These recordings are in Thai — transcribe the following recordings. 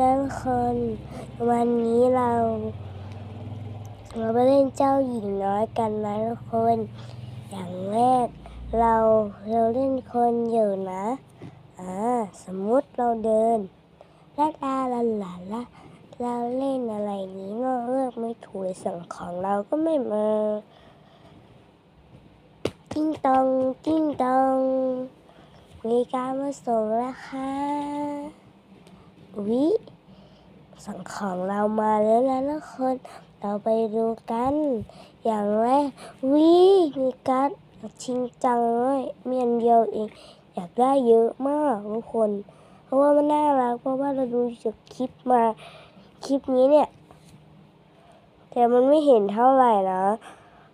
นั้นคน วันนี้เราเราไปเล่นเจ้าหญิงน้อยกันนะทุกคน อย่างแรกเราเราเล่นคนอยู่นะอ่าสมมุติเราเดินลาลาลาลาลาเราเล่นอะไรนี้เราเลือกไม่ถูกเลยสั่งของเราก็ไม่มาติ้งตองติ้งตองมีการมาส่งแล้วค่ะ วิสั่งของเรามาแล้วนะทุกคน เราไปดูกัน อย่างแรกวิมีการดชิงจังเลยมีอันเดียวเองอยากได้เยอะมากทุกคน เพราะว่ามันน่ารักเพราะว่าเราดูจากคลิปมาคลิปนี้เนี่ย แต่มันไม่เห็นเท่าไหร่นะ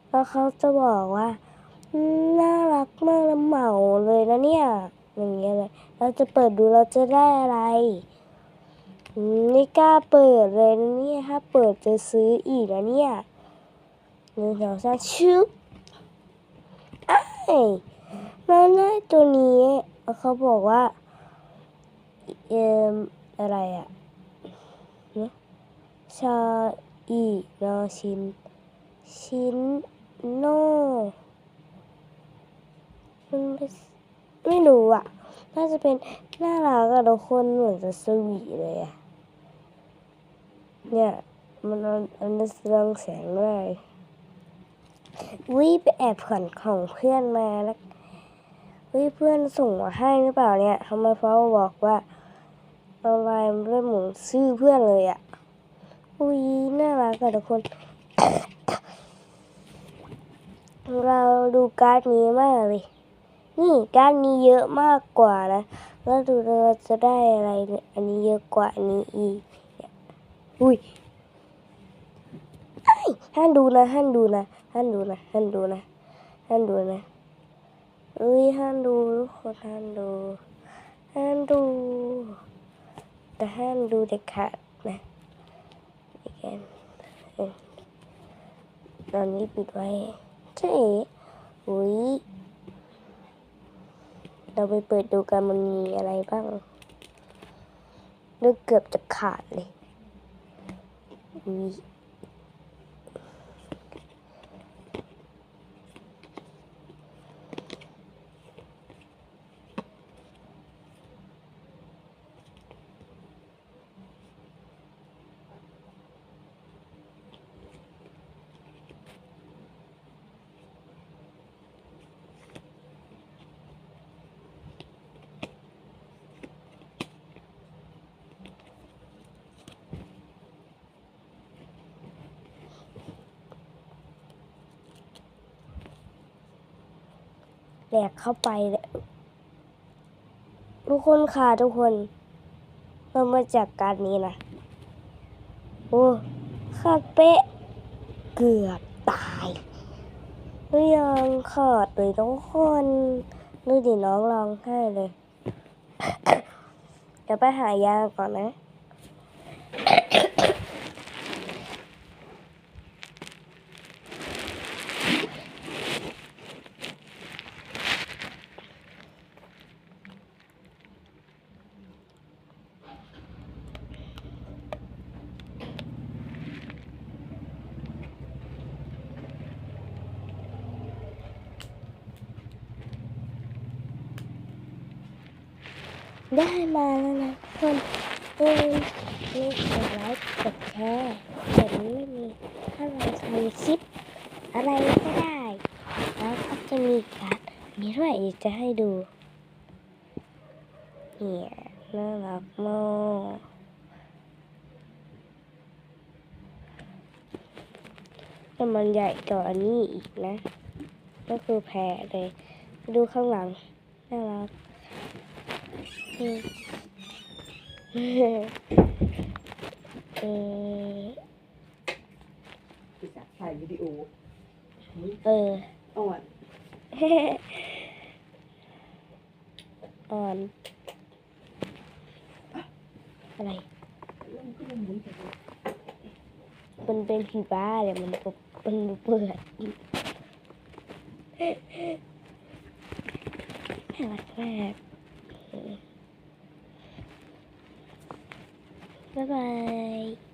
แล้วเขาจะบอกว่าน่ารักมากแล้วเหมาเลยนะเนี่ยอย่างเงี้ยเลย เราจะเปิดดูเราจะได้อะไร ไม่กล้าเปิดเลยนะเนี่ยถ้าเปิดจะซื้ออีกนะเนี่ยหนึ่งสองสามชุบไอ้าเราได้ตัวนี้เขาบอกว่า เอ่มอะไรอะเนี่ยชาอีนอชินชินโนมันไม่ไม่รู้อะ น่าจะเป็นน่ารักอะทุกคนเหมือนจะสวีเลยอะ เนี่ย มันอันนี้เรืองแสงด้วยวิไปแอบผ่อนของเพื่อนมาแล้ววิเพื่อนส่งมาให้หรือเปล่าเนี่ยทำไมเขาบอกว่าเอาไลน์มาด้วยหมุนชื่อเพื่อนเลยอะอุ้ยน่ารักอะทุกคน เราดูการ์ดนี้มากเลย นี่การ์ดนี้เยอะมากกว่านะ แล้วดูเราจะได้อะไรเนี่ยอันนี้เยอะกว่าอันนี้อีก อุ้ยไอ้ยห้ามดูนะห้ามดูนะห้ามดูนะห้ามดูนะห้ามดูนะเอ้ยห้ามดูทุกคนห้ามดูห้ามดู แต่ห้ามดูเด็ดขาดนะอีกอันออตอนนี้ปิดไว้ใช่อุ้ยเราไปเปิดดูกันมันมีอะไรบ้างเลือกเกือบจะขาดเลย อุ๊ แหลกเข้าไปเลยทุกคนค่ะทุกคน เรามาจากการนี้นะ โอ้ขาดเป๊ะ เกือบตายหรือยังขาดเลยทุกคนดูดิน้องร้องไห้เลย เดี๋ยวไปหายาก่อนนะ ได้มาแล้วนะคนเอ้ยนี่กดไลค์กดแชร์แบบนี้ไม่มีถ้าเราทำคลิปอะไรก็ได้ แล้วก็จะมีการ์ดนี้ด้วยจะให้ดูเนี่ยน่ารักมากแต่มันใหญ่กว่าอันนี้อีกนะ ก็คือแพรเลย ดูข้างหลัง น่ารัก เออคือจัดถ่ายวิดีโอเอออ่อนอ่อนอะไรมันเป็นผีบ้าเลยมันปกมันเปิดน่ารักมาก Bye-bye.